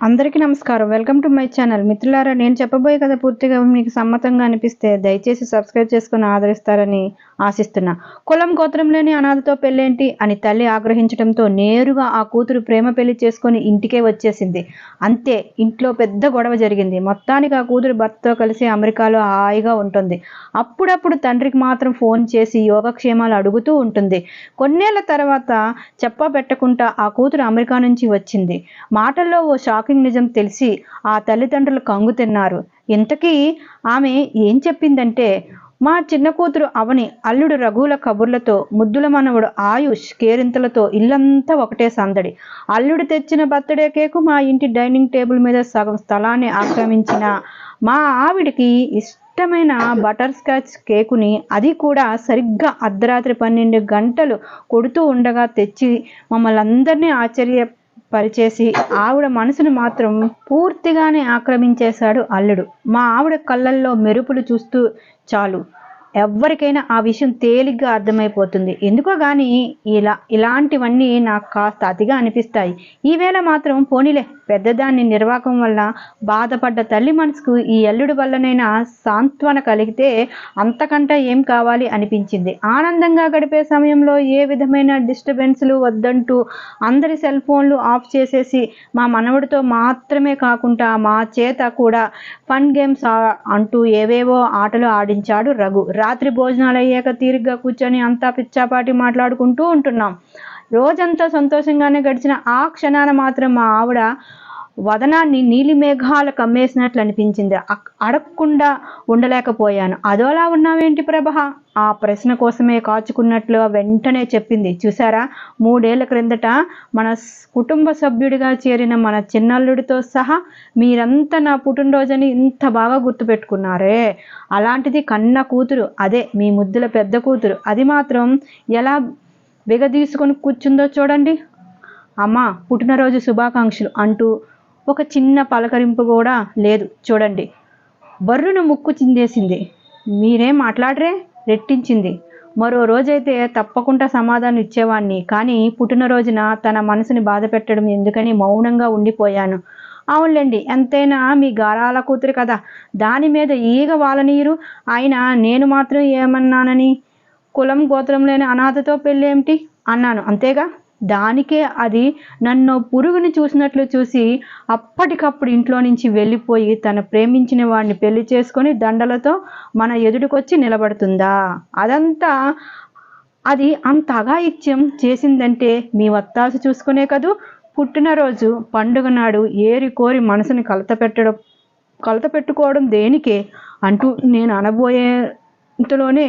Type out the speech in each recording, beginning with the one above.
అందరికీ నమస్కారం. Welcome to my channel మిత్రులారా నేను చెప్పబోయే కథ పూర్తిగా మీకు సమ్మతంగా అనిపిస్తే దయచేసి సబ్స్క్రైబ్ చేసుకుని ఆదరిస్తారని ఆశిస్తున్నా. కులం గోత్రంలోని అనాథతో పెళ్ళేంటి అని తల్లి ఆగ్రహించడంతో నేరుగా ఆ కూతురు ప్రేమ పెళ్ళి చేసుకొని ఇంటికే వచ్చేసింది. అంతే ఇంట్లో పెద్ద గొడవ జరిగింది. మొత్తానికి ఆ కూతురు భర్తతో కలిసి అమెరికాలో హాయిగా ఉంటుంది. అప్పుడప్పుడు తండ్రికి మాత్రం ఫోన్ చేసి యోగక్షేమాలు అడుగుతూ ఉంటుంది. కొన్నేళ్ళ తర్వాత చెప్పా పెట్టకుండా ఆ కూతురు అమెరికా నుంచి వచ్చింది. మాటల్లో ఓ షాకింగ్ నిజం తెలిసి ఆ తల్లిదండ్రులు కంగు తిన్నారు. ఇంతకీ ఆమె ఏం చెప్పిందంటే మా చిన్న కూతురు అవని అల్లుడు రఘువుల కబుర్లతో ముద్దుల మనవడు ఆయుష్ కేరింతలతో ఇల్లంతా ఒకటే సందడి. అల్లుడు తెచ్చిన బర్త్డే కేకు మా ఇంటి డైనింగ్ టేబుల్ మీద సగం స్థలాన్ని ఆక్రమించిన మా ఆవిడికి ఇష్టమైన బటర్ స్కాచ్ కేకుని అది కూడా సరిగ్గా అర్ధరాత్రి పన్నెండు గంటలు కొడుతూ ఉండగా తెచ్చి మమ్మల్ని అందరినీ ఆశ్చర్య పరిచేసి ఆవిడ మనసును మాత్రం పూర్తిగానే ఆక్రమించేశాడు అల్లుడు. మా ఆవిడ కళ్ళల్లో మెరుపులు చూస్తూ చాలు. ఎవరికైనా ఆ విషయం తేలిగ్గా అర్థమైపోతుంది. ఎందుకో కానీ ఇలా ఇలాంటివన్నీ నాకు కాస్త అతిగా అనిపిస్తాయి. ఈవేళ మాత్రం పోనీలే. పెద్దదాన్ని నిర్వాకం వల్ల బాధపడ్డ తల్లి మనసుకు ఈ అల్లుడు వల్లనైనా సాంత్వన కలిగితే అంతకంటే ఏం కావాలి అనిపించింది. ఆనందంగా గడిపే సమయంలో ఏ విధమైన డిస్టర్బెన్స్లు వద్దంటూ అందరి సెల్ ఫోన్లు ఆఫ్ చేసేసి మా మనవడితో మాత్రమే కాకుండా మా చేత కూడా ఫన్ గేమ్స్ అంటూ ఏవేవో ఆటలు ఆడించాడు రఘు. రాత్రి భోజనాలు అయ్యాక తీరిగ్గా కూర్చొని అంతా పిచ్చాపాటి మాట్లాడుకుంటూ ఉంటున్నాం. రోజంతా సంతోషంగానే గడిచిన ఆ క్షణాన మాత్రం మా ఆవిడ వదనాన్ని నీలి మేఘాలు కమ్మేసినట్లు అనిపించింది. అడగకుండా ఉండలేకపోయాను. అదోలా ఉన్నావేంటి ప్రభ? ఆ ప్రశ్న కోసమే కాచుకున్నట్లు వెంటనే చెప్పింది. చూసారా మూడేళ్ళ క్రిందట మన కుటుంబ సభ్యుడిగా చేరిన మన చిన్నల్లుడితో సహా మీరంతా నా పుట్టినరోజని ఇంత బాగా గుర్తుపెట్టుకున్నారే. అలాంటిది కన్న కూతురు అదే మీ ముద్దుల పెద్ద కూతురు. అది మాత్రం ఎలా బిగదీసుకొని కూర్చుందో చూడండి. అమ్మ పుట్టినరోజు శుభాకాంక్షలు అంటూ ఒక చిన్న పలకరింపు కూడా లేదు. చూడండి. బర్రును ముక్కు చిందేసింది. మీరేం మాట్లాడరే? రెట్టించింది. మరో రోజైతే తప్పకుండా సమాధానం ఇచ్చేవాణ్ణి. కానీ పుట్టినరోజున తన మనసుని బాధ పెట్టడం ఎందుకని మౌనంగా ఉండిపోయాను. అవునులేండి ఎంతైనా మీ గారాల కూతురు కదా. దాని మీద ఈగ వాలనీరు ఆయన నేను మాత్రం ఏమన్నానని? కులం గోత్రం లేని అనాథతో పెళ్ళేమిటి? అన్నాను. అంతేగా? దానికే అది నన్ను పురుగుని చూసినట్లు చూసి అప్పటికప్పుడు ఇంట్లో నుంచి వెళ్ళిపోయి తన ప్రేమించిన వాడిని పెళ్ళి చేసుకొని దండలతో మన ఎదుటికొచ్చి నిలబడుతుందా? అదంతా అది అంత అఘాయిత్యం చేసిందంటే మీ వత్తాసు చూసుకునే కదూ? పుట్టినరోజు పండుగ నాడు ఏరి కోరి మనసుని కలత పెట్టడం కలత పెట్టుకోవడం దేనికే? అంటూ నేను అనబోయేంతలోనే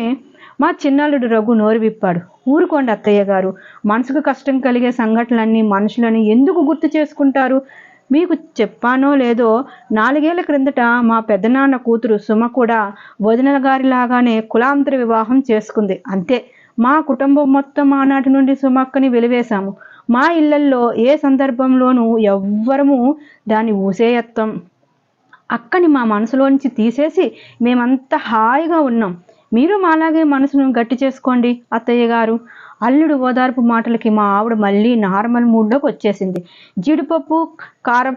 మా చిన్నాళ్ళుడు రఘు నోరు విప్పాడు. ఊరుకోండి అత్తయ్య గారు. మనసుకు కష్టం కలిగే సంఘటనలన్నీ మనుషులని ఎందుకు గుర్తు చేసుకుంటారు? మీకు చెప్పానో లేదో నాలుగేళ్ళ క్రిందట మా పెద్దనాన్న కూతురు సుమ కూడా వదినల గారిలాగానే కులాంతర వివాహం చేసుకుంది. అంతే. మా కుటుంబం మొత్తం ఆనాటి నుండి సుమక్కని వెలివేశాము. మా ఇళ్ళల్లో ఏ సందర్భంలోనూ ఎవ్వరము దాన్ని ఊసేయత్తం. అక్కని మా మనసులోంచి తీసేసి మేమంతా హాయిగా ఉన్నాం. మీరు మాలాగే మనసును గట్టి చేసుకోండి అత్తయ్య గారు. అల్లుడు ఓదార్పు మాటలకి మా ఆవిడ మళ్ళీ నార్మల్ మూడ్లోకి వచ్చేసింది. జీడిపప్పు కారం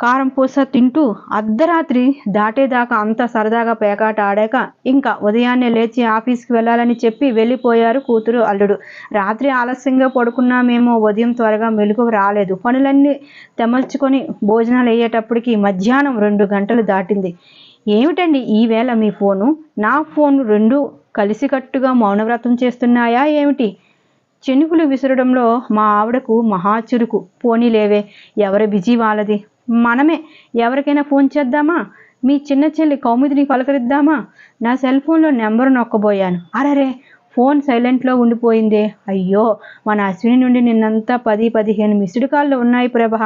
కారం పూస తింటూ అర్ధరాత్రి దాటేదాకా అంత సరదాగా పేకాట ఆడాక ఇంకా ఉదయాన్నే లేచి ఆఫీస్కి వెళ్ళాలని చెప్పి వెళ్ళిపోయారు కూతురు అల్లుడు. రాత్రి ఆలస్యంగా పడుకున్నామేమో ఉదయం త్వరగా మెలుగు రాలేదు. పనులన్నీ తెమల్చుకొని భోజనాలు అయ్యేటప్పటికి మధ్యాహ్నం రెండు గంటలు దాటింది. ఏమిటండి ఈవేళ మీ ఫోను? నా ఫోన్ రెండు కలిసికట్టుగా మౌనవ్రతం చేస్తున్నాయా ఏమిటి? చెనుకులు విసరడంలో మా ఆవిడకు మహాచురుకు పోనీలేవే ఎవరి బిజీ వాళ్ళది? మనమే. ఎవరికైనా ఫోన్ చేద్దామా? మీ చిన్న చెల్లి కౌముదిని పలకరిద్దామా? నా సెల్ ఫోన్లో నెంబర్ నొక్కబోయాను. అరరే ఫోన్ సైలెంట్లో ఉండిపోయిందే. అయ్యో మన అశ్విని నుండి నిన్నంతా పది పదిహేను మిస్డ్ కాళ్ళు ఉన్నాయి ప్రభ.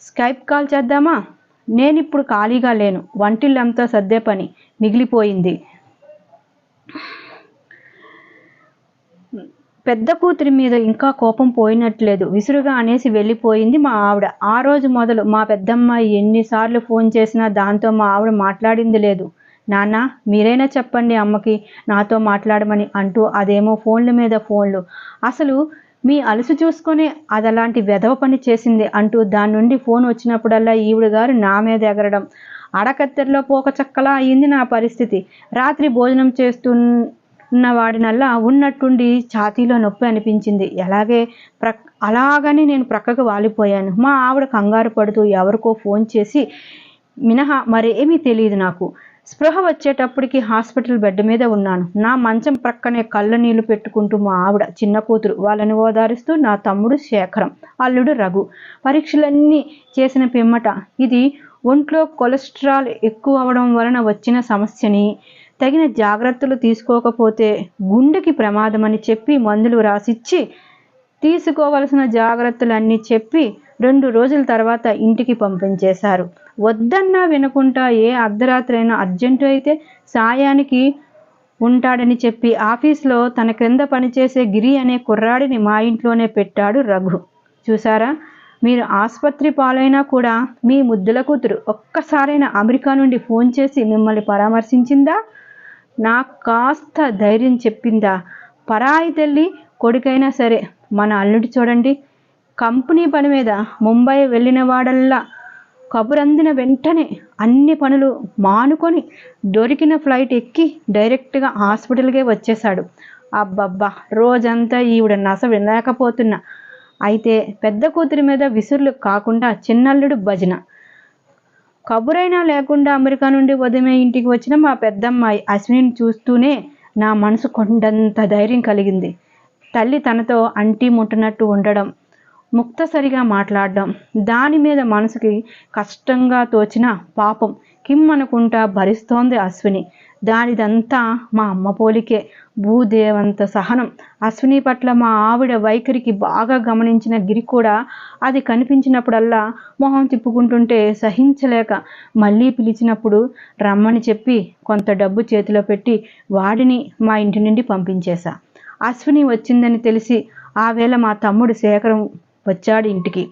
స్కైప్ కాల్ చేద్దామా? నేనిప్పుడు ఖాళీగా లేను. వంటిల్లంతా సర్దే పని. మిగిలిపోయింది. పెద్ద కూతురి మీద ఇంకా కోపం పోయినట్లేదు. విసురుగా అనేసి వెళ్ళిపోయింది మా ఆవిడ. ఆ రోజు మొదలు మా పెద్దమ్మాయి ఎన్నిసార్లు ఫోన్ చేసినా దాంతో మా ఆవిడ మాట్లాడింది లేదు. నాన్న మీరైనా చెప్పండి అమ్మకి నాతో మాట్లాడమని అంటూ అదేమో ఫోన్ల మీద ఫోన్లు. అసలు మీ అలసి చూసుకొని అది అలాంటి వెధవ పని చేసింది అంటూ దాని నుండి ఫోన్ వచ్చినప్పుడల్లా ఈవిడ గారు నా మీద ఎగరడం. అడకత్తెరలో పోక చక్కలా అయింది నా పరిస్థితి. రాత్రి భోజనం చేస్తున్న వాడినల్లా ఉన్నట్టుండి ఛాతీలో నొప్పి అనిపించింది. ఎలాగే ప్రక్ అలాగని నేను ప్రక్కకు వాలిపోయాను. మా ఆవిడ కంగారు పడుతూ ఎవరికో ఫోన్ చేసి మినహా మరేమీ తెలియదు నాకు. స్పృహ వచ్చేటప్పటికి హాస్పిటల్ బెడ్ మీద ఉన్నాను. నా మంచం ప్రక్కనే కళ్ళ నీళ్ళు పెట్టుకుంటూ మా ఆవిడ చిన్న కూతురు వాళ్ళని ఓదారుస్తూ నా తమ్ముడు శేఖరం అల్లుడు రఘు. పరీక్షలన్నీ చేసిన పిమ్మట ఇది ఒంట్లో కొలెస్ట్రాల్ ఎక్కువ అవడం వలన వచ్చిన సమస్యని తగిన జాగ్రత్తలు తీసుకోకపోతే గుండెకి ప్రమాదమని చెప్పి మందులు రాసిచ్చి తీసుకోవలసిన జాగ్రత్తలన్నీ చెప్పి రెండు రోజుల తర్వాత ఇంటికి పంపించేశారు. వద్దన్నా వినకుండా ఏ అర్ధరాత్రి అయినా అర్జెంటు అయితే సాయానికి ఉంటాడని చెప్పి ఆఫీస్లో తన క్రింద పనిచేసే గిరి అనే కుర్రాడిని మా ఇంట్లోనే పెట్టాడు రఘు. చూసారా మీరు ఆసుపత్రి పాలైనా కూడా మీ ముద్దుల కూతురు ఒక్కసారైనా అమెరికా నుండి ఫోన్ చేసి మిమ్మల్ని పరామర్శించిందా? నాకు కాస్త ధైర్యం చెప్పిందా? పరాయి తల్లి కొడుకైనా సరే మన అల్లుడి చూడండి. కంపెనీ పని మీద ముంబై వెళ్ళిన వాడల్లా కబురందిన వెంటనే అన్ని పనులు మానుకొని దొరికిన ఫ్లైట్ ఎక్కి డైరెక్ట్గా హాస్పిటల్కే వచ్చేశాడు. అబ్బబ్బా! రోజంతా ఈవిడ నస వినలేకపోతున్నా. అయితే పెద్ద కూతురి మీద విసురులు కాకుండా చిన్నల్లుడు భజన. కబురైనా లేకుండా అమెరికా నుండి ఉదయమే ఇంటికి వచ్చిన మా పెద్దమ్మాయి అశ్విని చూస్తూనే నా మనసు కొండంత ధైర్యం కలిగింది. తల్లి తనతో అంటీ ముట్టనట్టు ఉండడం ముక్తసరిగా మాట్లాడడం. దాని మీద మనసుకి కష్టంగా తోచిన పాపం కిమ్మనుకుంటా భరిస్తోంది అశ్విని. దానిదంతా మా అమ్మ పోలికే. భూదేవంత సహనం. అశ్విని పట్ల మా ఆవిడ వైఖరికి బాగా గమనించిన గిరి కూడా అది కనిపించినప్పుడల్లా మొహం తిప్పుకుంటుంటే సహించలేక మళ్ళీ పిలిచినప్పుడు రమ్మని చెప్పి కొంత డబ్బు చేతిలో పెట్టి వాడిని మా ఇంటి నుండి పంపించేశా. అశ్విని వచ్చిందని తెలిసి ఆ వేళ మా తమ్ముడు శేఖరం వచ్చాడు ఇంటికి.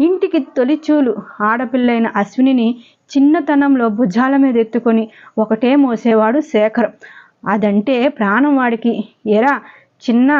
ఇంటికి తొలిచూలు ఆడపిల్లైన అశ్వినిని చిన్నతనంలో భుజాల మీద ఎత్తుకొని ఒకటే మోసేవాడు శేఖర్. అదంటే ప్రాణం వాడికి. ఎరా చిన్న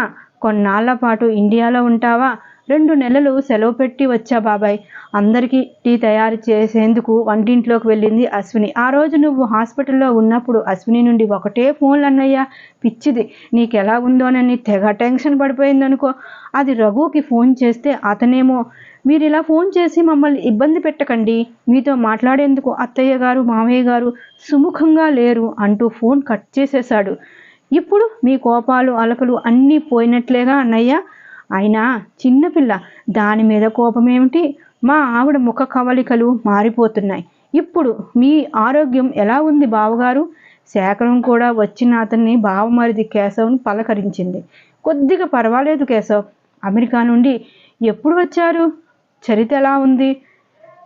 కొన్నాళ్ళ పాటు ఇండియాలో ఉంటావా? రెండు నెలలు సెలవు పెట్టి వచ్చా బాబాయ్. అందరికీ టీ తయారు చేసేందుకు వంటింట్లోకి వెళ్ళింది అశ్విని. ఆ రోజు నువ్వు హాస్పిటల్లో ఉన్నప్పుడు అశ్విని నుండి ఒకటే ఫోన్లు అన్నయ్య. పిచ్చిది నీకు ఎలా ఉందోనని తెగ టెన్షన్ పడిపోయిందనుకో. అది రఘుకి ఫోన్ చేస్తే అతనేమో మీరు ఇలా ఫోన్ చేసి మమ్మల్ని ఇబ్బంది పెట్టకండి. మీతో మాట్లాడేందుకు అత్తయ్య గారు మామయ్య గారు సుముఖంగా లేరు అంటూ ఫోన్ కట్ చేసేశాడు. ఇప్పుడు మీ కోపాలు అలకలు అన్నీ పోయినట్లేగా అన్నయ్య. అయినా చిన్నపిల్ల దాని మీద కోపమేమిటి? మా ఆవిడ ముఖ కవలికలు మారిపోతున్నాయి. ఇప్పుడు మీ ఆరోగ్యం ఎలా ఉంది బావగారు? శేఖరం కూడా వచ్చిన అతన్ని బావమరిది కేశవ్ని పలకరించింది. కొద్దిగా పర్వాలేదు కేశవ్. అమెరికా నుండి ఎప్పుడు వచ్చారు? చరిత ఎలా ఉంది?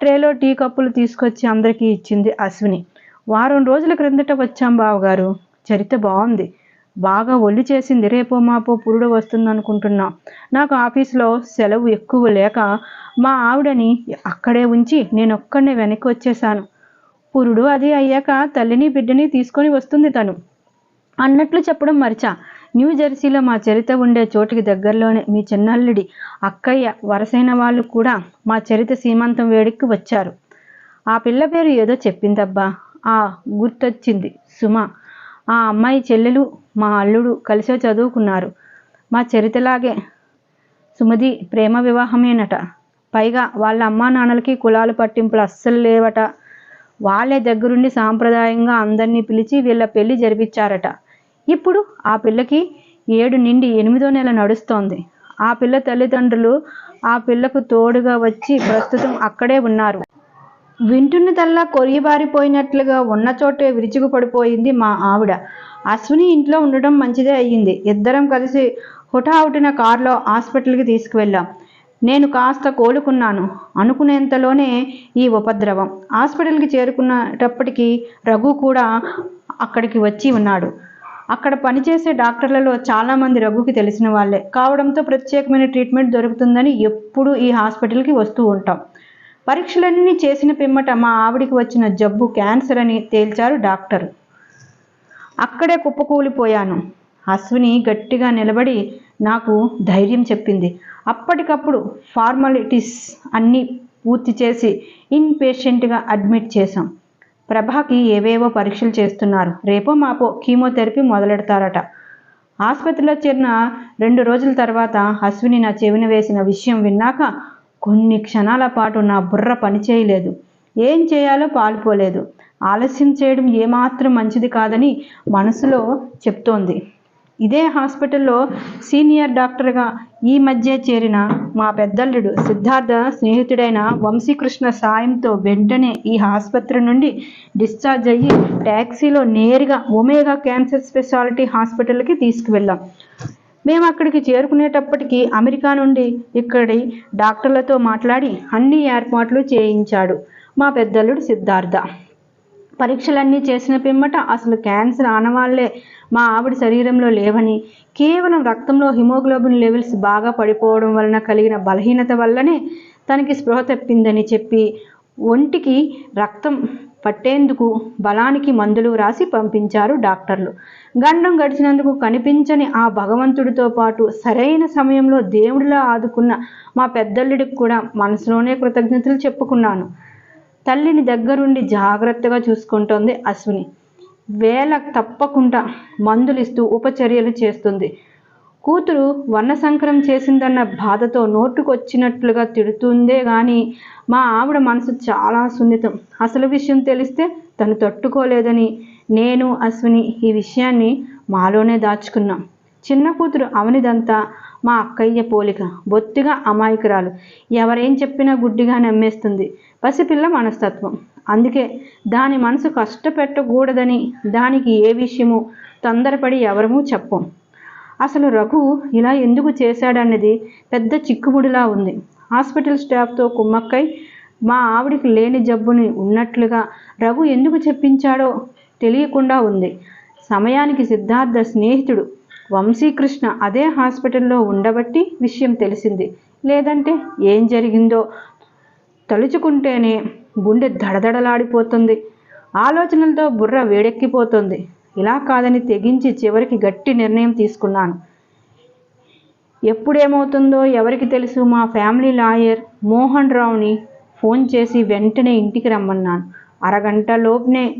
ట్రేలో టీ కప్పులు తీసుకొచ్చి అందరికీ ఇచ్చింది అశ్విని. వారం రోజుల క్రిందట వచ్చాం బావగారు. చరిత బాగుంది బాగా ఒళ్ళు చేసింది రేపో మాపో పురుడు వస్తుంది అనుకుంటున్నా నాకు ఆఫీస్లో సెలవు ఎక్కువ లేక మా ఆవిడని అక్కడే ఉంచి నేను ఒక్కడనే వెనక్కి వచ్చేసాను పురుడు అది అయ్యాక తల్లిని బిడ్డని తీసుకొని వస్తుంది తను. అన్నట్లు చెప్పడం మరిచా. న్యూ జెర్సీలో మా చరిత ఉండే చోటుకి దగ్గరలోనే మీ చిన్నల్లుడి అక్కయ్య వరసైన వాళ్ళు కూడా మా చరిత సీమంతం వేడికి వచ్చారు. ఆ పిల్ల పేరు ఏదో చెప్పిందబ్బా. ఆ గుర్తొచ్చింది సుమ. ఆ అమ్మాయి చెల్లెలు మా అల్లుడు కలిసే చదువుకున్నారు. మా చరితలాగే సుమది ప్రేమ వివాహమేనట. పైగా వాళ్ళ అమ్మా నాన్నలకి కులాలు పట్టింపులు అస్సలు లేవట. వాళ్ళే దగ్గరుండి సాంప్రదాయంగా అందరినీ పిలిచి వీళ్ళ పెళ్ళి జరిపించారట ఇప్పుడు ఆ పిల్లకి ఏడు నిండి ఎనిమిదో నెల నడుస్తోంది. ఆ పిల్ల తల్లిదండ్రులు ఆ పిల్లకు తోడుగా వచ్చి ప్రస్తుతం అక్కడే ఉన్నారు. వింటున్నదల్లా కొరియబారిపోయినట్లుగా ఉన్న చోటే విరుచుకు పడిపోయింది మా ఆవిడ. అశ్విని ఇంట్లో ఉండడం మంచిదే అయ్యింది. ఇద్దరం కలిసి హుటాహుటిన కారులో హాస్పిటల్కి తీసుకువెళ్ళాం. నేను కాస్త కోలుకున్నాను. అనుకునేంతలోనే ఈ ఉపద్రవం. హాస్పిటల్కి చేరుకున్నటప్పటికి రఘు కూడా అక్కడికి వచ్చి ఉన్నాడు. అక్కడ పనిచేసే డాక్టర్లలో చాలామంది రఘుకి తెలిసిన వాళ్ళే. కావడంతో ప్రత్యేకమైన ట్రీట్మెంట్ దొరుకుతుందని ఎప్పుడూ ఈ హాస్పిటల్కి వస్తూ ఉంటాం. పరీక్షలన్నీ చేసిన పిమ్మట మా ఆవిడికి వచ్చిన జబ్బు క్యాన్సర్ అని తేల్చారు డాక్టర్. అక్కడే కుప్పకూలిపోయాను. అశ్విని గట్టిగా నిలబడి నాకు ధైర్యం చెప్పింది. అప్పటికప్పుడు ఫార్మాలిటీస్ అన్నీ పూర్తి చేసి ఇన్ పేషెంట్గా అడ్మిట్ చేశాం. ప్రభాకి ఏవేవో పరీక్షలు చేస్తున్నారు. రేపో మాపో కీమోథెరపీ మొదలెడతారట. ఆసుపత్రిలో చేరిన రెండు రోజుల తర్వాత అశ్విని నా చెవిన వేసిన విషయం విన్నాక కొన్ని క్షణాల పాటు నా బుర్ర పనిచేయలేదు ఏం చేయాలో పాలుపోలేదు. ఆలస్యం చేయడం ఏమాత్రం మంచిది కాదని మనసులో చెప్తోంది. ఇదే హాస్పిటల్లో సీనియర్ డాక్టర్గా ఈ మధ్య చేరిన మా పెద్దల్లుడు సిద్ధార్థ స్నేహితుడైన వంశీకృష్ణ సాయంతో వెంటనే ఈ ఆసుపత్రి నుండి డిశ్చార్జ్ అయ్యి ట్యాక్సీలో నేరుగా ఒమేగా క్యాన్సర్ స్పెషాలిటీ హాస్పిటల్కి తీసుకువెళ్ళాం. మేము అక్కడికి చేరుకునేటప్పటికి అమెరికా నుండి ఇక్కడి డాక్టర్లతో మాట్లాడి అన్ని ఏర్పాట్లు చేయించాడు మా పెద్దల్లుడు సిద్ధార్థ. పరీక్షలన్నీ చేసిన పిమ్మట అసలు క్యాన్సర్ ఆనవాళ్ళే మా ఆవిడ శరీరంలో లేవని కేవలం రక్తంలో హిమోగ్లోబిన్ లెవెల్స్ బాగా పడిపోవడం వలన కలిగిన బలహీనత వల్లనే తనకి స్పృహ తప్పిందని చెప్పి ఒంటికి రక్తం పట్టేందుకు బలానికి మందులు రాసి పంపించారు డాక్టర్లు. గండం గడిచినందుకు కనిపించని ఆ భగవంతుడితో పాటు సరైన సమయంలో దేవుడిలా ఆదుకున్న మా పెద్దల్లుడికి కూడా మనసులోనే కృతజ్ఞతలు చెప్పుకున్నాను. తల్లిని దగ్గరుండి జాగ్రత్తగా చూసుకుంటోంది అశ్విని. వేళ తప్పకుండా మందులిస్తూ ఉపచర్యలు చేస్తుంది. కూతురు వర్ణసంకరం చేసిందన్న బాధతో నోటుకొచ్చినట్లుగా తిడుతుందే కానీ మా ఆవిడ మనసు చాలా సున్నితం. అసలు విషయం తెలిస్తే తను తట్టుకోలేదని నేను అశ్విని ఈ విషయాన్ని మాలోనే దాచుకున్నాం. చిన్న కూతురు అవనిదంతా మా అక్కయ్య పోలిక. బొత్తిగా అమాయకురాలు. ఎవరేం చెప్పినా గుడ్డిగా నమ్మేస్తుంది. పసిపిల్ల మనస్తత్వం. అందుకే దాని మనసు కష్టపెట్టకూడదని దానికి ఏ విషయము తొందరపడి ఎవరమూ చెప్పం. అసలు రఘు ఇలా ఎందుకు చేశాడన్నది పెద్ద చిక్కుముడిలా ఉంది. హాస్పిటల్ స్టాఫ్తో కుమ్మక్కై మా ఆవిడికి లేని జబ్బుని ఉన్నట్లుగా రఘు ఎందుకు చెప్పించాడో తెలియకుండా ఉంది. సమయానికి సిద్ధార్థ స్నేహితుడు వంశీకృష్ణ అదే హాస్పిటల్లో ఉండబట్టి విషయం తెలిసింది. లేదంటే ఏం జరిగిందో తలుచుకుంటేనే గుండె దడదడలాడిపోతుంది. ఆలోచనలతో బుర్ర వేడెక్కిపోతుంది. ఇలా కాదని తెగించి చివరికి గట్టి నిర్ణయం తీసుకున్నాను. ఎప్పుడేమవుతుందో ఎవరికి తెలుసు మా ఫ్యామిలీ లాయర్ మోహన్ రావుని ఫోన్ చేసి వెంటనే ఇంటికి రమ్మన్నాను. అరగంటలోపునే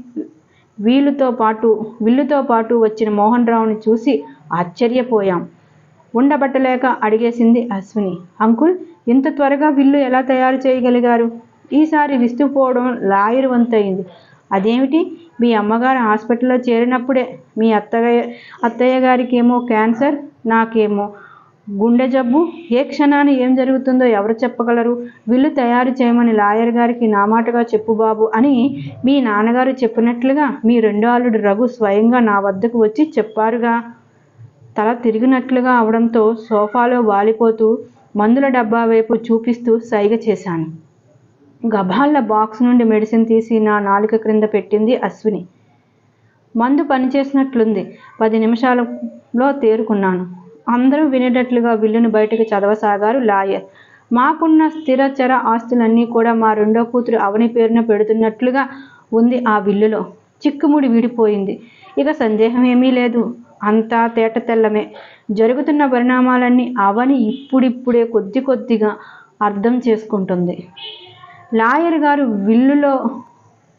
వీలుతో పాటు విల్లుతో పాటు వచ్చిన మోహన్ రావుని చూసి ఆశ్చర్యపోయాం. ఉండబట్టలేక అడిగేసింది అశ్విని. అంకుల్ ఇంత త్వరగా విల్లు ఎలా తయారు చేయగలిగారు? ఈసారి విస్తుపోవడం లాయర్ వంతయింది అదేమిటి? మీ అమ్మగారు హాస్పిటల్లో చేరినప్పుడే మీ అత్తయ్య అత్తయ్య గారికి ఏమో క్యాన్సర్ నాకేమో గుండె జబ్బు. ఏ క్షణాన ఏం జరుగుతుందో ఎవరు చెప్పగలరు? విల్లు తయారు చేయమని లాయర్ గారికి నా మాటగా చెప్పు బాబు అని మీ నాన్నగారు చెప్పినట్లుగా మీ రెండో అల్లుడు రఘు స్వయంగా నా వద్దకు వచ్చి చెప్పారుగా. తల తిరిగినట్లుగా అవడంతో సోఫాలో వాలిపోతూ మందుల డబ్బా వైపు చూపిస్తూ సైగ చేశాను. గభాల్ల బాక్స్ నుండి మెడిసిన్ తీసి నా నాలుక క్రింద పెట్టింది అశ్విని. మందు పనిచేసినట్లుంది. పది నిమిషాలలో తేరుకున్నాను. అందరూ వినేటట్లుగా విల్లును బయటకు చదవసాగారు లాయర్. మాకున్న స్థిరచర ఆస్తులన్నీ కూడా మా రెండో కూతురు అవని పేరున పెడుతున్నట్లుగా ఉంది ఆ విల్లులో. చిక్కుముడి విడిపోయింది. ఇక సందేహం ఏమీ లేదు. అంతా తేట తెల్లమే. జరుగుతున్న పరిణామాలన్నీ అవని ఇప్పుడిప్పుడే కొద్ది కొద్దిగా అర్థం చేసుకుంటుంది. లాయర్ గారు విల్లులో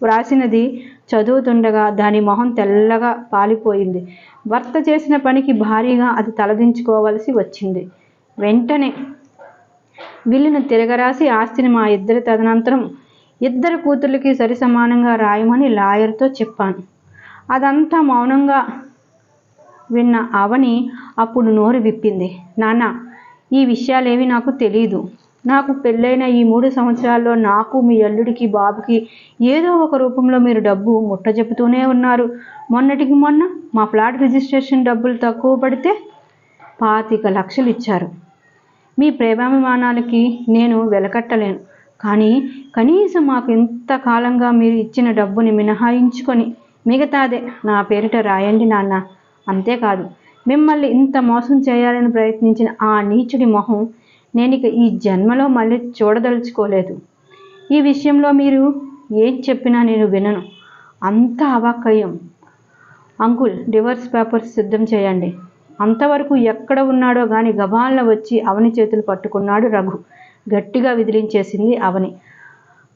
వ్రాసినది చదువుతుండగా దాని మొహం తెల్లగా పాలిపోయింది. భర్త చేసిన పనికి భారీగా అది తలదించుకోవలసి వచ్చింది. వెంటనే విల్లును తిరగరాసి ఆస్తిని మా ఇద్దరి తదనంతరం ఇద్దరు కూతుర్లకి సరి సమానంగా రాయమని లాయర్తో చెప్పాను. అదంతా మౌనంగా విన్న అవని అప్పుడు నోరు విప్పింది. నాన్న ఈ విషయాలేవి నాకు తెలియదు నాకు పెళ్ళైన ఈ మూడు సంవత్సరాల్లో నాకు మీ అల్లుడికి బాబుకి ఏదో ఒక రూపంలో మీరు డబ్బు ముట్ట చెబుతూనే ఉన్నారు. మొన్నటికి మొన్న మా ఫ్లాట్ రిజిస్ట్రేషన్ డబ్బులు తక్కువ పడితే పాతిక లక్షలు ఇచ్చారు. మీ ప్రేమాభిమానాలకి నేను వెలకట్టలేను. కానీ కనీసం మాకు ఇంతకాలంగా మీరు ఇచ్చిన డబ్బుని మినహాయించుకొని మిగతాదే నా పేరిట రాయండి నాన్న. అంతేకాదు మిమ్మల్ని ఇంత మోసం చేయాలని ప్రయత్నించిన ఆ నీచుడి మొహం నేను ఇక ఈ జన్మలో మళ్ళీ చూడదలుచుకోలేదు. ఈ విషయంలో మీరు ఏం చెప్పినా నేను వినను. అంత అవాక్కయం అంకుల్ డివర్స్ పేపర్స్ సిద్ధం చేయండి. అంతవరకు ఎక్కడ ఉన్నాడో గాని గబాలన వచ్చి అవని చేతులు పట్టుకున్నాడు రఘు. గట్టిగా విదిలించేసింది అవని.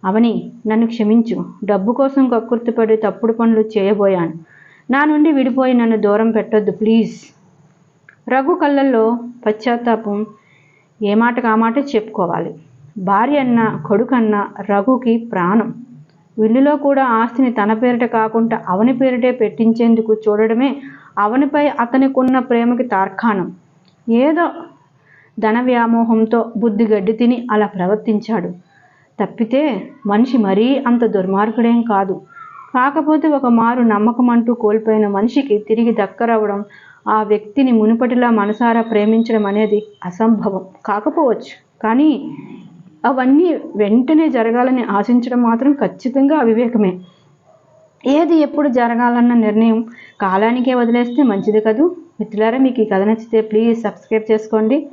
అవని నన్ను క్షమించు. డబ్బు కోసం కక్కుర్తిపడి తప్పుడు పనులు చేయబోయాను. నా నుండి విడిపోయి నన్ను దూరం పెట్టొద్దు ప్లీజ్. రఘు కళ్ళల్లో పశ్చాత్తాపం ఏ మాటకు మాట చెప్పుకోవాలి. భార్య అన్న కొడుకన్న రఘుకి ప్రాణం. విల్లులో కూడా ఆస్తిని తన పేరిట కాకుండా అవని పేరిటే పెట్టించేందుకు చూడడమే అవనిపై అతనికున్న ప్రేమకి తార్కాణం. ఏదో ధన వ్యామోహంతో బుద్ధి గడ్డి తిని అలా ప్రవర్తించాడు. తప్పితే మనిషి మరీ అంత దుర్మార్గుడేం కాదు. కాకపోతే ఒక మారు నమ్మకం అంటూ కోల్పోయిన మనిషికి తిరిగి దక్కరవడం ఆ వ్యక్తిని మునుపటిలా మనసారా ప్రేమించడం అనేది అసంభవం. కాకపోవచ్చు. కానీ అవన్నీ వెంటనే జరగాలని ఆశించడం మాత్రం ఖచ్చితంగా అవివేకమే. ఏది ఎప్పుడు జరగాలన్న నిర్ణయం కాలానికే వదిలేస్తే మంచిది కదూ? మిత్రులారా మీకు ఈ కథ నచ్చితే ప్లీజ్ సబ్స్క్రైబ్ చేసుకోండి.